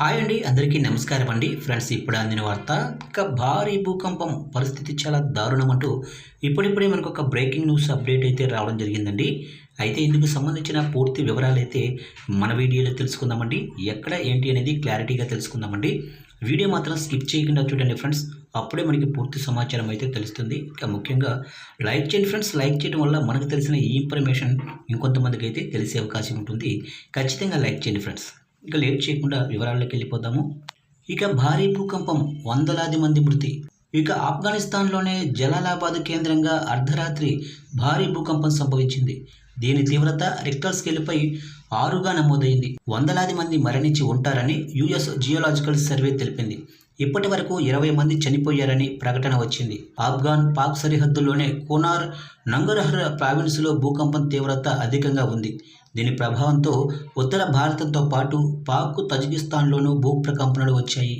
Hi అండి అందరికీ నమస్కారం అండి. ఫ్రెండ్స్ ఇప్పుడు అందిన వార్త ఇక భారీ భూకంపం పరిస్థితి చాలా దారుణం అంటూ ఇప్పుడిప్పుడే మనకు ఒక బ్రేకింగ్ న్యూస్ అప్డేట్ అయితే రావడం జరిగిందండి. అయితే ఇందుకు సంబంధించిన పూర్తి వివరాలు అయితే మన వీడియోలో తెలుసుకుందామండి. ఎక్కడ ఏంటి అనేది క్లారిటీగా తెలుసుకుందామండి. వీడియో మాత్రం స్కిప్ చేయకుండా చూడండి ఫ్రెండ్స్. అప్పుడే మనకి పూర్తి సమాచారం అయితే తెలుస్తుంది. ఇక ముఖ్యంగా లైక్ చేయండి ఫ్రెండ్స్. లైక్ చేయడం వల్ల మనకు తెలిసిన ఈ ఇన్ఫర్మేషన్ ఇంకొంతమందికి అయితే తెలిసే అవకాశం ఉంటుంది. ఖచ్చితంగా లైక్ చేయండి ఫ్రెండ్స్. ఇక లేట్ చేయకుండా వివరాల్లోకి వెళ్ళిపోదాము. ఇక భారీ భూకంపం వందలాది మంది మృతి. ఇక ఆఫ్ఘనిస్తాన్లోనే జలాలాబాద్ కేంద్రంగా అర్ధరాత్రి భారీ భూకంపం సంభవించింది. దీని తీవ్రత రిక్టర్ స్కేల్పై ఆరుగా నమోదైంది. వందలాది మంది మరణించి ఉంటారని యుఎస్ జియోలాజికల్ సర్వే తెలిపింది. ఇప్పటి వరకు ఇరవై మంది చనిపోయారని ప్రకటన వచ్చింది. ఆఫ్ఘాన్ పాక్ సరిహద్దులోనే కోనార్ నంగరహర్ ప్రావిన్స్లో భూకంపం తీవ్రత అధికంగా ఉంది. దీని ప్రభావంతో ఉత్తర భారతంతో పాటు పాక్ తజికిస్తాన్లోనూ భూప్రకంపనలు వచ్చాయి.